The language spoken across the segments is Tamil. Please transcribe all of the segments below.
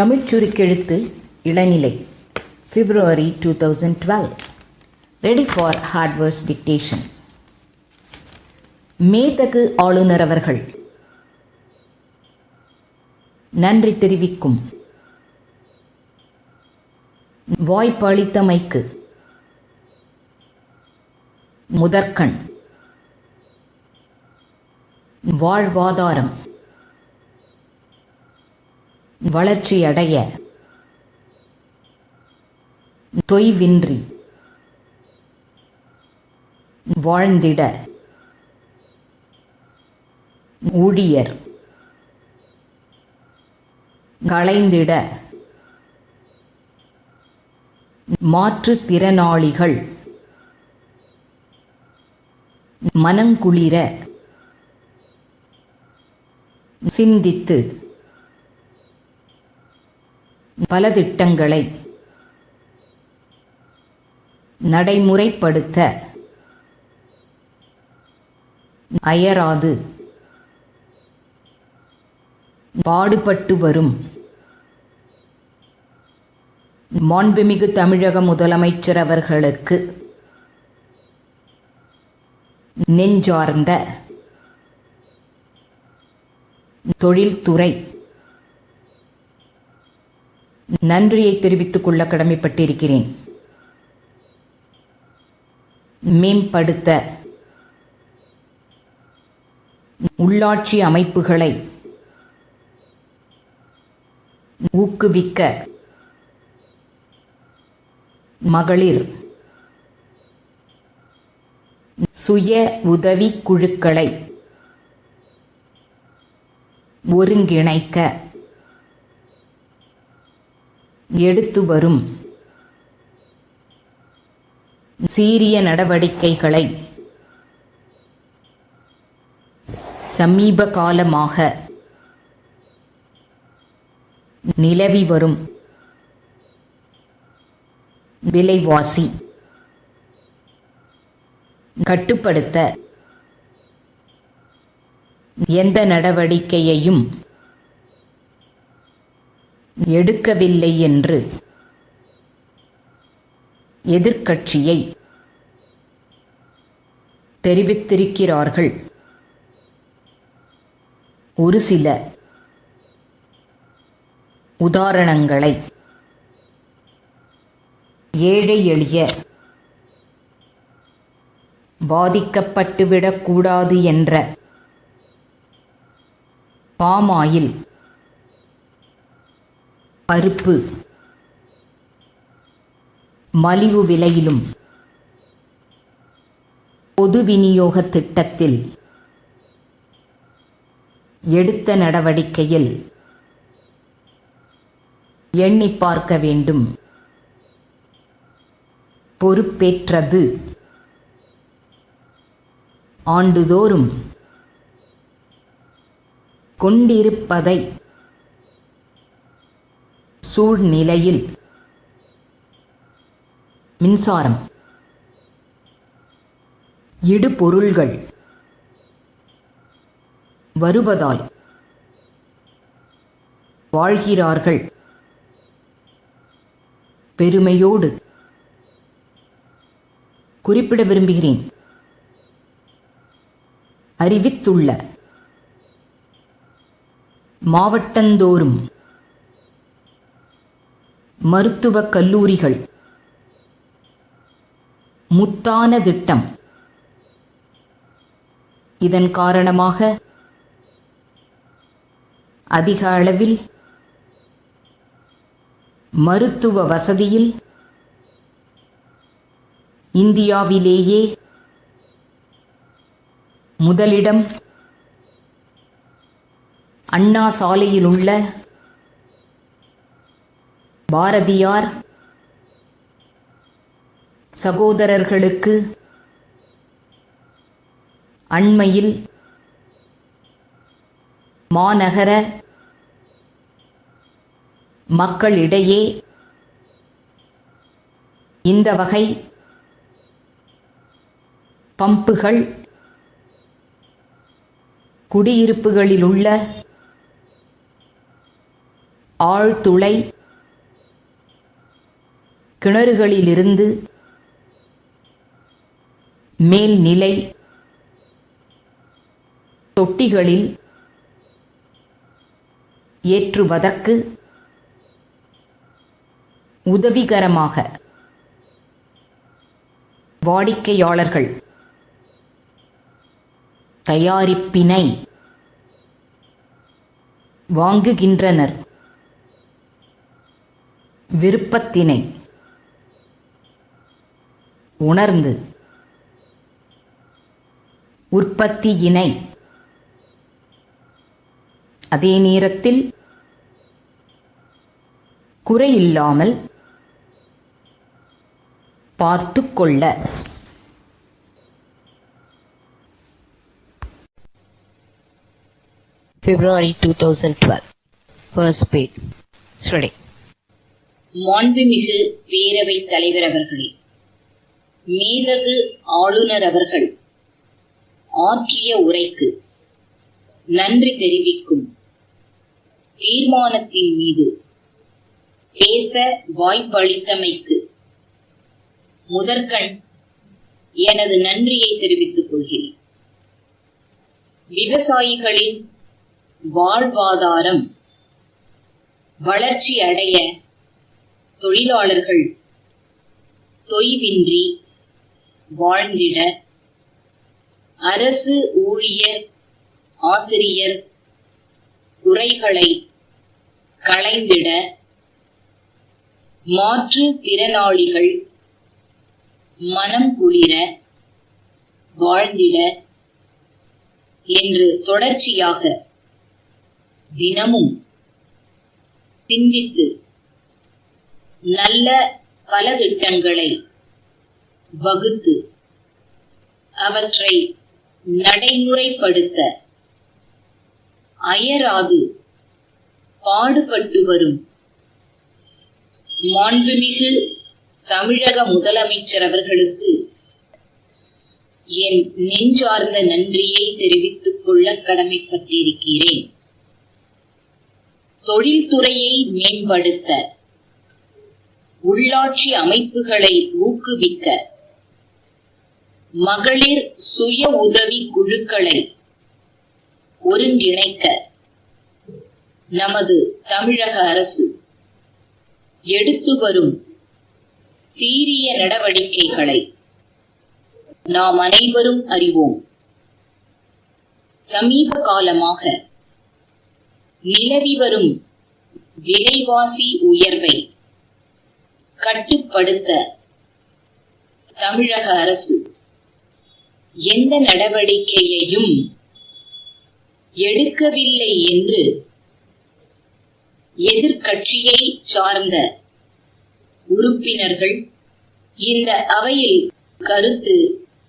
தமிழ் சுருக்கெழுத்து இளநிலை February two thousand twelve ready for hardwares dictation மேதகு ஆளுநர் அவர்கள். நன்றி தெரிவிக்கும். வாய்ப்பளித்தமைக்கு முதற்கண். வாழ்வாதாரம். வளர்ச்சியடைய தொய்வின்றி வாழ்ந்திட ஊழியர் களைந்திட மாற்றுத்திறனாளிகள் மனங்குளிர சிந்தித்து பல திட்டங்களை நடைமுறைப்படுத்த அயராது. பாடுபட்டு வரும். மாண்புமிகு தமிழக முதலமைச்சர் அவர்களுக்கு நெஞ்சார்ந்த தொழில்துறை நன்றியை தெரிவித்துக் கொள்ள கடமைப்பட்டிருக்கிறேன். மேம்படுத்த உள்ளாட்சி அமைப்புகளை ஊக்குவிக்க மகளிர் சுய உதவிக் குழுக்களை ஒருங்கிணைக்க எடுத்து வரும். சீரிய நடவடிக்கைகளை சமீப காலமாக நிலவி வரும். விலைவாசி கட்டுப்படுத்த எந்த நடவடிக்கையையும் எடுக்கவில்லை என்று எதிர்க்கட்சியை தெரிவித்திருக்கிறார்கள். ஒரு சில உதாரணங்களை ஏழை எளிய பாதிக்கப்பட்டுவிடக்கூடாது என்ற பாமாயில் பருப்பு. மலிவு விலையிலும் பொது விநியோக திட்டத்தில் எடுத்த நடவடிக்கையில் எண்ணி பார்க்க வேண்டும். பொறுப்பேற்றது. ஆண்டுதோறும் கொண்டிருப்பதை சூழ்நிலையில். மின்சாரம். இடுபொருள்கள். வருவதால். வாழ்கிறார்கள். பெருமையோடு. குறிப்பிட விரும்புகிறேன். அறிவித்துள்ள. மாவட்டந்தோறும். மருத்துவக் கல்லூரிகள். முத்தான திட்டம். இதன் காரணமாக அதிக அளவில் மருத்துவ வசதியில் இந்தியாவிலேயே முதலிடம் அண்ணா சாலையில் உள்ள பாரதியார் சகோதரர்களுக்கு அண்மையில் மாநகர மக்களிடையே இந்த வகை பம்புகள் குடியிருப்புகளிலுள்ள ஆழ்துளை கிணறுகளிலிருந்து மேல்நிலை தொட்டிகளில் ஏற்றுவதற்கு உதவிகரமாக வாடிக்கையாளர்கள் தயாரிப்பினை வாங்குகின்றனர். விருப்பத்தினை உணர்ந்து உற்பத்தியினை அதே நேரத்தில் குறையில்லாமல் பார்த்து கொள்ள February 2012. First page. Study. மாண்புமிகு பேரவைத் தலைவர் அவர்களே மேதகு ஆளுநர் அவர்கள் ஆற்றிய உரைக்கு நன்றி தெரிவிக்கும். தீர்மானத்தின் மீது பேச வாய்ப்பளித்தமைக்கு முதற்கண் எனது நன்றியை தெரிவித்துக் கொள்கிறேன். விவசாயிகளின் வாழ்வாதாரம் வளர்ச்சி அடைய தொழிலாளர்கள் தொய்வின்றி வாழ்ந்திட. அரசு ஊழியர் ஆசிரியர் குறைகளை களைந்திட. மாற்று திறனாளிகள் மனம் குளிர வாழ்ந்திட என்று தொடர்ச்சியாக தினமும் சிந்தித்து நல்ல பல திட்டங்களை வகுத்து அவற்றை நடைமுறைப்படுத்த அயராது பாடுபட்டு வரும். மாண்புமிகு தமிழக முதலமைச்சர் அவர்களுக்கு என் நெஞ்சார்ந்த நன்றியை தெரிவித்துக் கொள்ள கடமைப்பட்டிருக்கிறேன். தொழில்துறையை மேம்படுத்த உள்ளாட்சி அமைப்புகளை ஊக்குவிக்க மகளிர் சுய உதவி குழுக்களை ஒருங்கிணைக்க நமது தமிழக அரசு எடுத்து வரும் சீரிய நடவடிக்கைகளை நாம் அனைவரும் அறிவோம். சமீப காலமாக நிலவி வரும் விலைவாசி உயர்வை கட்டுப்படுத்த தமிழக அரசு எந்த நடவடிக்கையையும் எடுக்கவில்லை என்று எதிர்க்கட்சியை சார்ந்த உறுப்பினர்கள் இந்த அவையில் கருத்து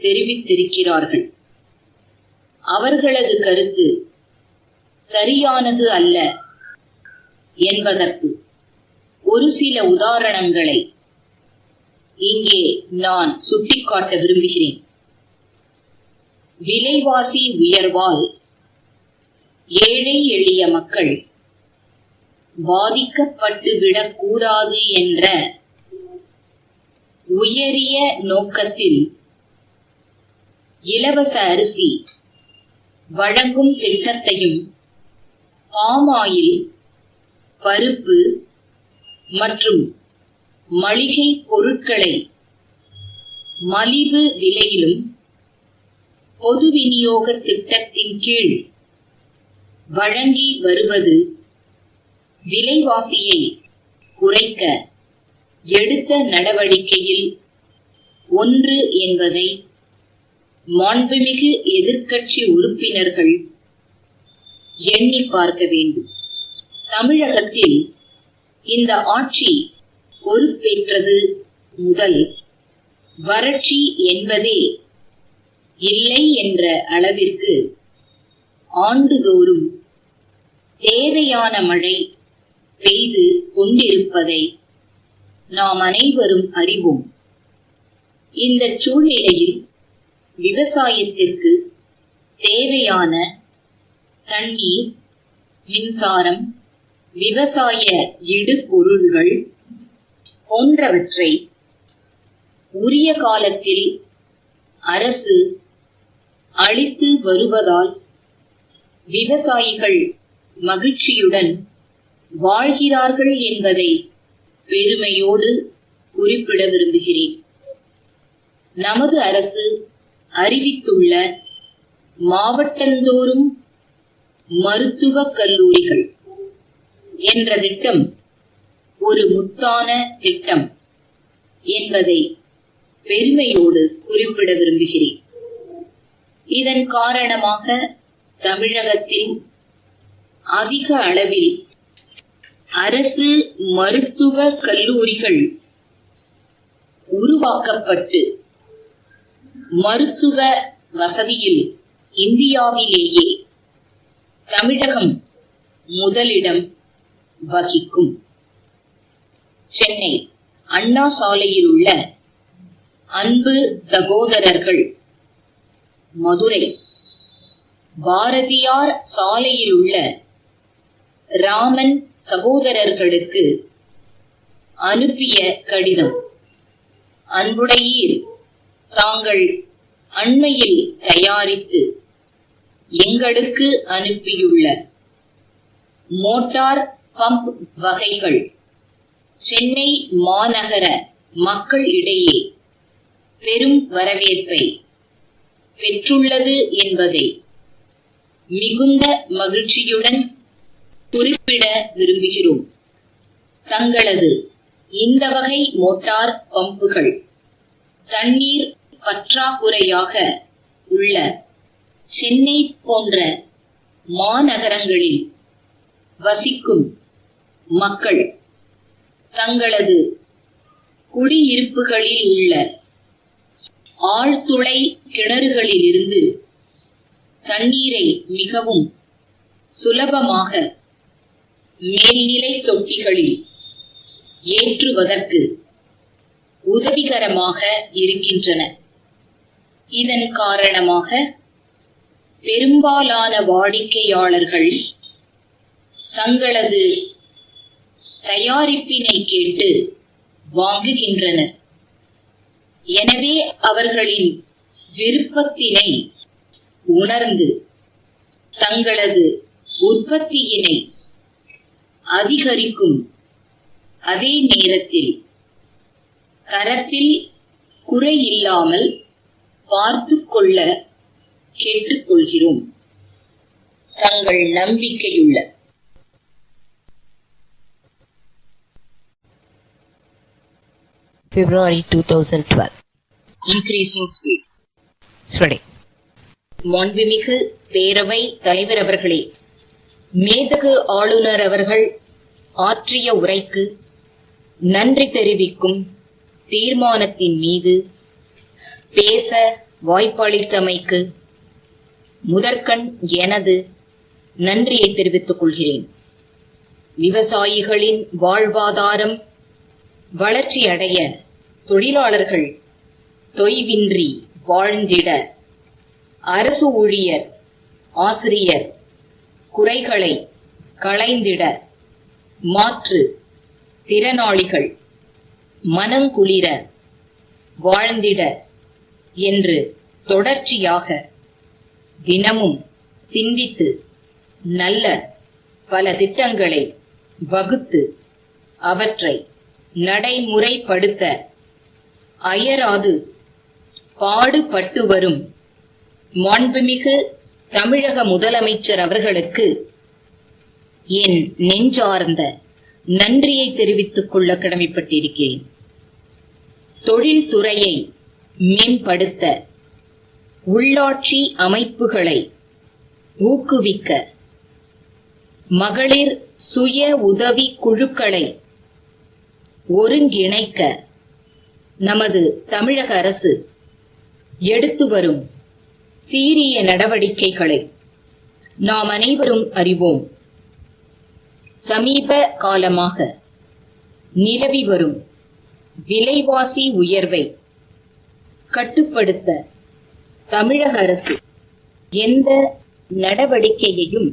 தெரிவித்திருக்கிறார்கள். அவர்களது கருத்து சரியானது அல்ல என்பதற்கு ஒரு சில உதாரணங்களை இங்கே நான் சுட்டிக்காட்ட விரும்புகிறேன். விலைவாசி உயர்வால் ஏழை எளிய மக்கள் பாதிக்கப்பட்டுவிடக்கூடாது என்ற உயரிய நோக்கத்தில் இலவச அரிசி வழங்கும் திட்டத்தையும் பாமாயில் பருப்பு மற்றும் மளிகை பொருட்களை மலிவு விலையிலும் பொது விநியோக திட்டத்தின் கீழ் வழங்கி வருவது விலைவாசியை குறைக்க எடுத்த நடவடிக்கையில் ஒன்று என்பதை மாண்புமிகு எதிர்க்கட்சி உறுப்பினர்கள் எண்ணி பார்க்க வேண்டும். தமிழகத்தில் இந்த ஆட்சி பொறுப்பேற்றது முதல் வறட்சி என்பதே இல்லை என்ற அளவிற்கு ஆண்டுதோறும் தேவையான மழை பெய்து கொண்டிருப்பதை நாம் அனைவரும் அறிவோம். இந்த சூழ்நிலையில் விவசாயத்திற்கு தேவையான தண்ணீர் மின்சாரம் விவசாய இடுபொருள்கள் போன்றவற்றை உரிய காலத்தில் அரசு அளித்து வருவதால் விவசாயிகள் மகிழ்ச்சியுடன் வாழ்கிறார்கள் என்பதை பெருமையோடு குறிப்பிட விரும்புகிறேன். நமது அரசு அறிவித்துள்ள மாவட்டந்தோறும் மருத்துவக் கல்லூரிகள் என்ற திட்டம் ஒரு முத்தான திட்டம் என்பதை பெருமையோடு குறிப்பிட விரும்புகிறேன். இதன் காரணமாக தமிழகத்தில் அதிக அளவில் அரசு மருத்துவ கல்லூரிகள் உருவாக்கப்பட்டு மருத்துவ வசதியில் இந்தியாவிலேயே தமிழகம் முதலிடம் வகிக்கும். சென்னை அண்ணா சாலையில் உள்ள அன்பு சகோதரர்கள் மதுரை. பாரதியார் சாலையில் உள்ள ராமன் சகோதரர்களுக்கு அனுப்பிய கடிதம். அன்புடையீர் தாங்கள் அண்மையில் தயாரித்து எங்களுக்கு அனுப்பியுள்ள மோட்டார் பம்ப் வகைகள் சென்னை மாநகர மக்கள் இடையே பெரும் வரவேற்பை பெற்றுள்ளது என்பதை மிகுந்த மகிழ்ச்சியுடன் குறிப்பிட விரும்புகிறோம். தங்களது இந்த வகை மோட்டார் பம்புகள் தண்ணீர் பற்றாக்குறையாக உள்ள சென்னை போன்ற மாநகரங்களில் வசிக்கும் மக்கள் தங்களது குடியிருப்புகளில் உள்ள ஆழ்துளை கிணறுகளிலிருந்து தண்ணீரை மிகவும் சுலபமாக மேல்நிலை தொட்டிகளில் ஏற்றுவதற்கு உதவிகரமாக இருக்கின்றன. இதன் காரணமாக பெரும்பாலான வாடிக்கையாளர்கள் தங்களது தயாரிப்பினை கேட்டு வாங்குகின்றனர். எனவே அவர்களின் விருப்பத்தினை உணர்ந்து தங்களது உற்பத்தியினை அதிகரிக்கும் அதே நேரத்தில் தரத்தில் குறையில்லாமல் பார்த்து கொள்ள கேட்டுக்கொள்கிறோம். தங்கள் நம்பிக்கையுள்ள February 2012. increasing speed Study. மாண்புமிகு பேரவை தலைவர் அவர்களே மேதகு ஆளுநர் அவர்கள் ஆற்றிய உரைக்கு நன்றி தெரிவிக்கும் தீர்மானத்தின் மீது பேச வாய்ப்பளித்தமைக்கு முதற்கண் எனது நன்றியை தெரிவித்துக் கொள்கிறேன் விவசாயிகளின் வாழ்வாதாரம் வளர்ச்சியடைய தொழிலாளர்கள் தொய்வின்றி வாழ்ந்திட அரசு ஊழியர் ஆசிரியர் குறைகளை களைந்திட மாற்று திறனாளிகள் மனங்குளிர வாழ்ந்திட என்று தொடர்ச்சியாக தினமும் சிந்தித்து நல்ல பல திட்டங்களை வகுத்து அவற்றை நடைமுறைப்படுத்த. அயராது பாடுபட்டு வரும். மாண்புமிகு தமிழக முதலமைச்சர் அவர்களுக்கு என் நெஞ்சார்ந்த நன்றியை தெரிவித்துக் கொள்ள கடமைப்பட்டிருக்கிறேன். தொழில்துறையை மேம்படுத்த உள்ளாட்சி அமைப்புகளை ஊக்குவிக்க மகளிர் சுய உதவி குழுக்களை ஒருங்கிணைக்க நமது தமிழக அரசு எடுத்து வரும் சீரிய நடவடிக்கைகளை நாம் அனைவரும் அறிவோம். சமீப காலமாக நிலவி வரும் விலைவாசி உயர்வை கட்டுப்படுத்த தமிழக அரசு எந்த நடவடிக்கையையும்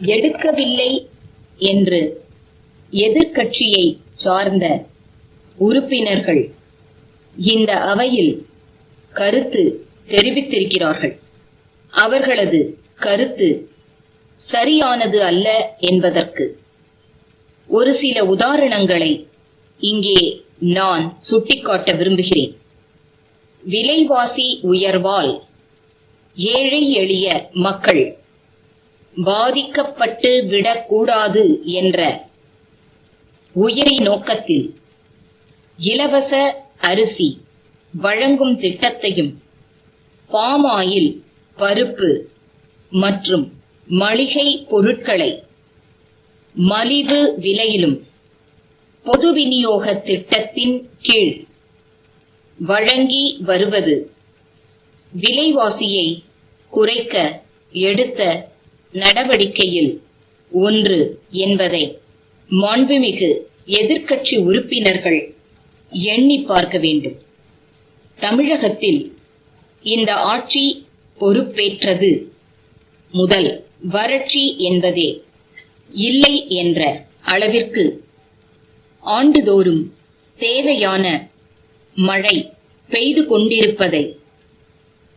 எடுக்கவில்லை என்று எதிர்க்கட்சியை சார்ந்த உறுப்பினர்கள் இந்த அவையில் கருத்து தெரிவித்திருக்கிறார்கள். அவர்களது கருத்து சரியானது அல்ல என்பதற்கு ஒரு சில உதாரணங்களை இங்கே நான் சுட்டிக்காட்ட விரும்புகிறேன். விலைவாசி உயர்வால் ஏழை எளிய மக்கள் பாதிக்கப்பட்டு விடக்கூடாது என்ற உயிரி நோக்கத்தில். இலவச அரிசி வழங்கும் திட்டத்தையும் பாமாயில் பருப்பு மற்றும் மளிகை பொருட்களை மலிவு விலையிலும் பொது விநியோக திட்டத்தின் கீழ் வழங்கி வருவது விலைவாசியை குறைக்க எடுத்த நடவடிக்கையில் ஒன்று என்பதை. மாண்புமிகு எதிர்க்கட்சி உறுப்பினர்கள் எண்ணி பார்க்க வேண்டும். தமிழகத்தில் இந்த ஆட்சி பொறுப்பேற்றது. முதல் வறட்சி என்பதே இல்லை என்ற அளவிற்கு ஆண்டுதோறும் தேவையான மழை பெய்து கொண்டிருப்பதை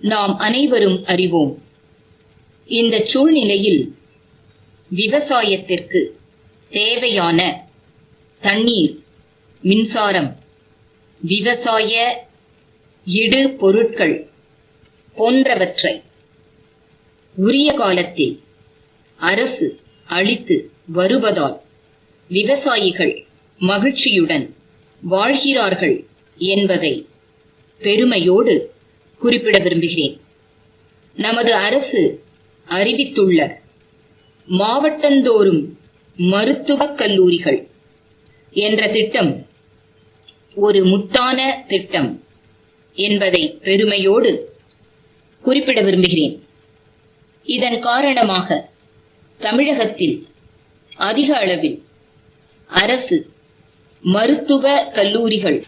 நாம் அனைவரும் அறிவோம். இந்த சூழ்நிலையில் விவசாயத்திற்கு தேவையான தண்ணீர் மின்சாரம் விவசாய இடு பொருட்கள் போன்றவற்றை உரிய காலத்தில் அரசு அளித்து வருவதால் விவசாயிகள் மகிழ்ச்சியுடன் வாழ்கிறார்கள் என்பதை பெருமையோடு குறிப்பிட விரும்புகிறேன். நமது அரசு அறிவித்துள்ள மாவட்டந்தோறும் மருத்துவக் கல்லூரிகள் என்ற திட்டம் ஒரு முத்தான திட்டம் என்பதை பெருமையோடு குறிப்பிட விரும்புகிறேன். இதன் காரணமாக தமிழகத்தில் அதிக அளவில் அரசு மருத்துவ கல்லூரிகள்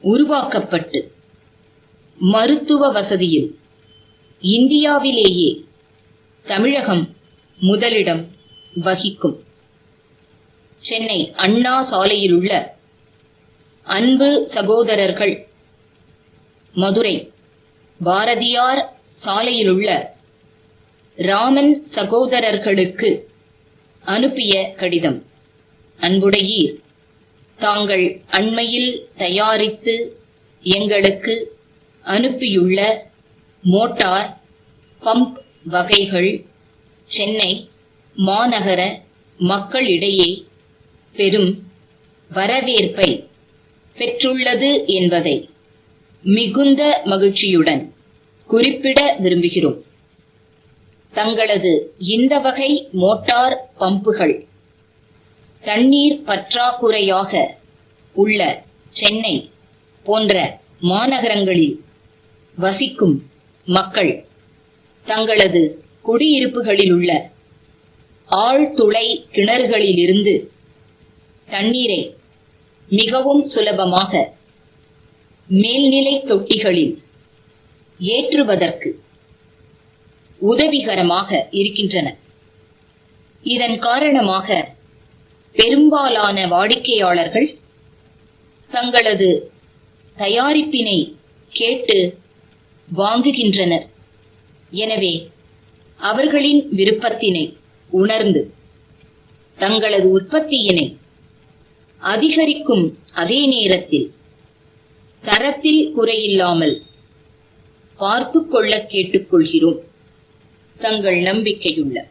உருவாக்கப்பட்டு மருத்துவ வசதியில் இந்தியாவிலேயே தமிழகம் முதலிடம் வகிக்கும். சென்னை அண்ணா சாலையில் உள்ள அன்பு சகோதரர்கள் மதுரை பாரதியார் சாலையில் உள்ள ராமன் சகோதரர்களுக்கு அனுப்பிய கடிதம். அன்புடையீர் தாங்கள் அண்மையில் தயாரித்து எங்களுக்கு அனுப்பியுள்ள மோட்டார் பம்ப் வகைகள் சென்னை மாநகர மக்களிடையே பெரும் வரவேற்பை பெற்றுள்ளது என்பதை மிகுந்த மகிழ்ச்சியுடன் குறிப்பிட விரும்புகிறோம். தங்களது இந்த வகை மோட்டார் பம்புகள் தண்ணீர் பற்றாக்குறையாக உள்ள சென்னை போன்ற மாநகரங்களில் வசிக்கும் மக்கள் தங்களது குடியிருப்புகளில் உள்ள ஆழ்துளை கிணறுகளிலிருந்து தண்ணீரை மிகவும் சுலபமாக மேல்நிலை தொட்டிகளில் ஏற்றுவதற்கு உதவிகரமாக இருக்கின்றன. இதன் காரணமாக பெரும்பாலான வாடிக்கையாளர்கள் தங்களது தயாரிப்பினை கேட்டு வாங்குகின்றனர். எனவே அவர்களின் விருப்பத்தினை உணர்ந்து தங்களது உற்பத்தியினை அதிகரிக்கும் அதே நேரத்தில் தரத்தில் குறையில்லாமல் பார்த்துக் கொள்ள கேட்டுக்கொள்கிறோம். தங்கள் நம்பிக்கையுள்ள